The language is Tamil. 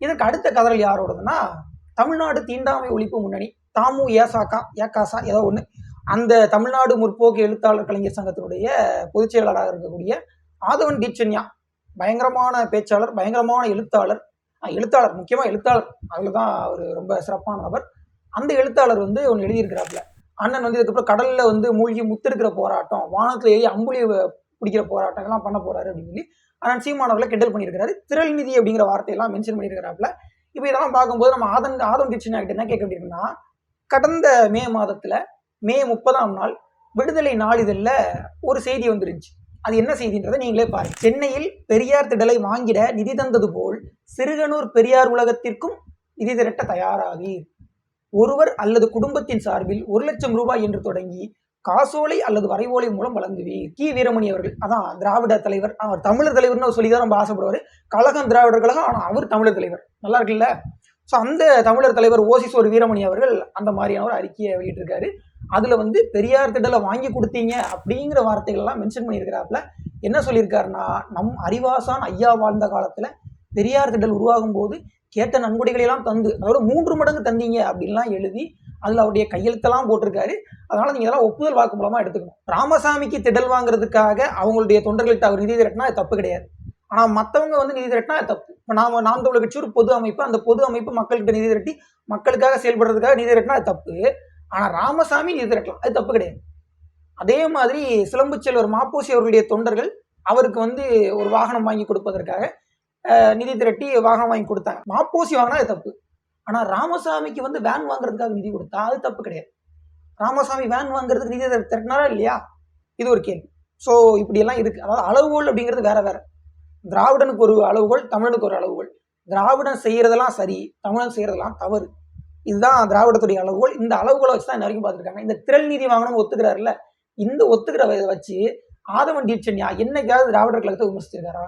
இதற்கு அடுத்த கதறல் யாரோடதுன்னா தமிழ்நாடு தீண்டாமை ஒழிப்பு முன்னணி தாமு ஏசாக்கா ஏகாசா ஏதோ ஒன்று அந்த தமிழ்நாடு முற்போக்கு எழுத்தாளர் கலைஞர் சங்கத்தினுடைய பொதுச் செயலாளராக இருக்கக்கூடிய ஆதவன் தீட்சன்யா பயங்கரமான பேச்சாளர் பயங்கரமான எழுத்தாளர். எழுத்தாளர் முக்கியமாக எழுத்தாளர். அதில் தான் அவர் ரொம்ப சிறப்பான நபர். அந்த எழுத்தாளர் வந்து ஒன்று எழுதியிருக்கிறாப்புல. அண்ணன் வந்து இதுக்கப்புறம் கடலில் வந்து மூழ்கி முத்தெடுக்கிற போராட்டம் வானத்தில் ஏறி அம்புலி பிடிக்கிற போராட்டங்கள்லாம் பண்ண போறாரு அப்படின்னு சொல்லி ஆனால் சீமானவர்களை கிண்டல் பண்ணியிருக்காரு திரள் நிதி அப்படிங்கிற வார்த்தையெல்லாம் மென்ஷன் பண்ணியிருக்கிறாப்புல. இப்போ இதெல்லாம் பார்க்கும்போது நம்ம ஆதன் ஆதம் கிச்சனா கிட்ட என்ன கேட்க அப்படின்னா கடந்த மே மாதத்துல மே முப்பதாம் நாள் விடுதலை நாளிதழில் ஒரு செய்தி வந்துருந்துச்சு. அது என்ன செய்தின்றதை நீங்களே பாருங்க. சென்னையில் பெரியார் திடலை வாங்கிட நிதி தந்தது போல் சிறுகனூர் பெரியார் உலகத்திற்கும் நிதி திரட்ட தயாராகி. ஒருவர் அல்லது குடும்பத்தின் சார்பில் ஒரு லட்சம் ரூபாய் என்று தொடங்கி காசோலை அல்லது வரைவோலை மூலம் வழங்குவீர். கி. வீரமணி அவர்கள் அதான் திராவிட தலைவர் அவர் தமிழர் தலைவர்னு சொல்லி தான் ரொம்ப ஆசைப்படுவார். கழகம் திராவிடர் கழகம் ஆனால் அவர் தமிழர் தலைவர். நல்லா இருக்குல்ல? ஸோ அந்த தமிழர் தலைவர் ஓசிஸ் ஒரு வீரமணி அவர்கள் அந்த மாதிரியான ஒரு அறிக்கையை வெளியிட்டிருக்காரு. அதில் வந்து பெரியார் திடலை வாங்கி கொடுத்தீங்க அப்படிங்கிற வார்த்தைகள் எல்லாம் மென்ஷன் பண்ணியிருக்கிறாப்புல. என்ன சொல்லியிருக்காருன்னா நம் அறிவாசான் ஐயா வாழ்ந்த காலத்தில் பெரியார் திடல் உருவாகும் போது கேட்ட நன்கொடைகளை எல்லாம் தந்து அதோட மூன்று மடங்கு தந்தீங்க அப்படின்லாம் எழுதி அதில் அவருடைய கையெழுத்தெல்லாம் போட்டிருக்காரு. அதனால நீங்கள் இதெல்லாம் ஒப்புதல் வாக்கு மூலமாக எடுத்துக்கணும். ராமசாமிக்கு திடல் வாங்குறதுக்காக அவங்களுடைய தொண்டர்கள்ட்ட அவர் நிதி திரட்டினா அது தப்பு கிடையாது. ஆனால் மற்றவங்க வந்து நிதி திரட்டினா அது தப்பு. இப்போ நாம நாம் தமிழ் கட்சி ஒரு பொது அமைப்பு அந்த பொது அமைப்பு மக்கள்கிட்ட நிதி திரட்டி மக்களுக்காக செயல்படுறதுக்காக நிதி திரட்டினா அது தப்பு. ஆனால் ராமசாமி நிதி திரட்டலாம். அது தப்பு கிடையாது. அதே மாதிரி சிலம்பு செல்வர் மாப்போசி அவர்களுடைய தொண்டர்கள் அவருக்கு வந்து ஒரு வாகனம் வாங்கி கொடுப்பதற்காக நிதி திரட்டி வாகனம் வாங்கி கொடுத்தாங்க. மாப்போசி வாங்கினா அது தப்பு. ஆனால் ராமசாமிக்கு வந்து வேன் வாங்குறதுக்காக நிதி கொடுத்தா அது தப்பு கிடையாது. ராமசாமி வேன் வாங்குறதுக்கு நிதி திரட்டினாரா இல்லையா? இது ஒரு கேள்வி. ஸோ இப்படியெல்லாம் இருக்கு. அதாவது அளவுகோல் அப்படிங்கிறது வேற வேற. திராவிடனுக்கு ஒரு அளவுகோல் தமிழனுக்கு ஒரு அளவுகோல். திராவிடன் செய்யறதெல்லாம் சரி தமிழன் செய்யறதெல்லாம் தவறு. இதுதான் திராவிடத்துடைய அளவுகோல். இந்த அளவுகோலை வச்சு தான் இன்ன வரைக்கும் பார்த்துருக்காங்க. இந்த திரள் நீதி வாங்கணும் ஒத்துக்கிறாருல்ல? இந்த ஒத்துக்கிற வச்சு ஆதவன் டீச்சன்யா என்னைக்காவது திராவிடர் கழகத்தை விமர்சிச்சிருக்காரா?